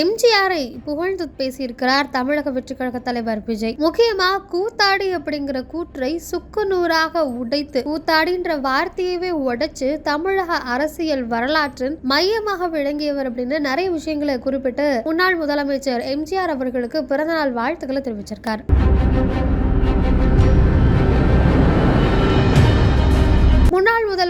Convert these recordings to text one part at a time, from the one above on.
எம்ஜிஆரை புகழ்ந்து பேசியிருக்கிறார் தமிழக வெற்றிக்கழக தலைவர் விஜய். முக்கியமா கூத்தாடி அப்படிங்கிற கூற்றை சுக்கு நூறாக உடைத்து கூத்தாடின்ற வார்த்தையவே உடைச்சு தமிழக அரசியல் வரலாற்றின் மையமாக விளங்கியவர் அப்படின்னு நிறைய விஷயங்களை குறிப்பிட்டு முன்னாள் முதலமைச்சர் எம்ஜிஆர் அவர்களுக்கு பிறந்தநாள் வாழ்த்துக்களை தெரிவிச்சிருக்கார்.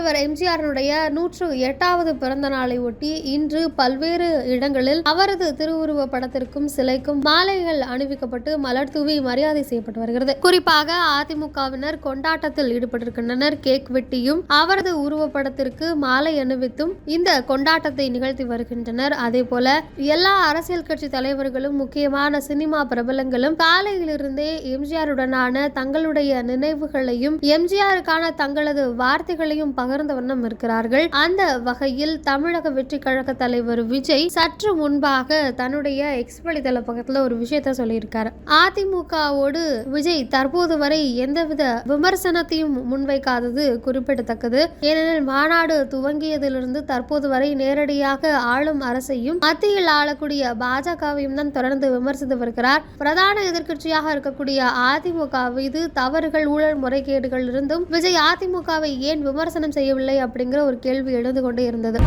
தலைவர் எம்ஜிஆருடைய நூற்று எட்டாவது பிறந்த நாளை ஒட்டி இன்று பல்வேறு இடங்களில் அவரது திருவுருவ படத்திற்கும் சிலைக்கும் மாலைகள் அணிவிக்கப்பட்டு மலர் தூவி மரியாதை செய்யப்பட்டு வருகிறது. குறிப்பாக அதிமுகவினர் கொண்டாட்டத்தில் ஈடுபட்டிருக்கின்றனர். கேக் வெட்டியும் அவரது உருவப்படத்திற்கு மாலை அணிவித்தும் இந்த கொண்டாட்டத்தை நிகழ்த்தி வருகின்றனர். அதே போல எல்லா அரசியல் கட்சி தலைவர்களும் முக்கியமான சினிமா பிரபலங்களும் காலையிலிருந்தே எம்ஜிஆருடனான தங்களுடைய நினைவுகளையும் எம்ஜிஆருக்கான தங்களது வார்த்தைகளையும் பகிர்ந்து வண்ணம் இருக்கிறார்கள். அந்த வகையில் தமிழக வெற்றி கழக தலைவர் விஜய் சற்று முன்பாக தன்னுடைய எக்ஸ் வலைதள பக்கத்துல ஒரு விஷயத்த சொல்லியிருக்காரு. அதிமுகவோடு விஜய் தற்போது வரை எந்தவித விமர்சனத்தையும் முன்வைக்காதது குறிப்பிடத்தக்கது. ஏனெனில் மாநாடு துவங்கியதிலிருந்து தற்போது வரை நேரடியாக ஆளும் அரசையும் மத்தியில் ஆளக்கூடிய பாஜகவையும் தான் தொடர்ந்து விமர்சித்து வருகிறார். பிரதான எதிர்க்கட்சியாக இருக்கக்கூடிய அதிமுக மீது தவறுகள் ஊழல் முறைகேடுகள் இருந்தும் விஜய் அதிமுகவை ஏன் விமர்சனம் செய்ய செய்யவில்லை அப்படிங்கிற ஒரு கேள்வி எழுந்து கொண்டே இருந்தது.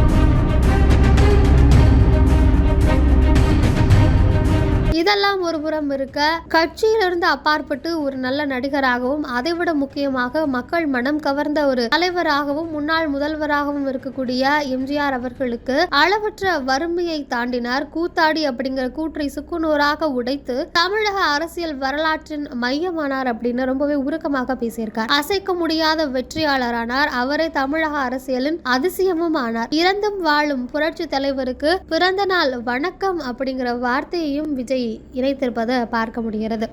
இதெல்லாம் ஒரு புறம் இருக்க கட்சியிலிருந்து அப்பாற்பட்டு ஒரு நல்ல நடிகராகவும் அதைவிட முக்கியமாக மக்கள் மனம் கவர்ந்த ஒரு தலைவராகவும் முன்னாள் முதல்வராகவும் இருக்கக்கூடிய எம்ஜிஆர் அவர்களுக்கு அளவற்ற வறுமையை தாண்டினார். கூத்தாடி அப்படிங்கிற கூற்றை சுக்குநூறாக உடைத்து தமிழக அரசியல் வரலாற்றின் மையமானார் அப்படின்னு ரொம்பவே உருக்கமாக பேசியிருக்கார். அசைக்க முடியாத வெற்றியாளரானார். அவரே தமிழக அரசியலின் அதிசயமும் ஆனார். இறந்தும் வாழும் புரட்சி தலைவருக்கு பிறந்த நாள் வணக்கம் அப்படிங்கிற வார்த்தையையும் விஜய் இணைத்திருப்பதை பார்க்க முடிகிறது.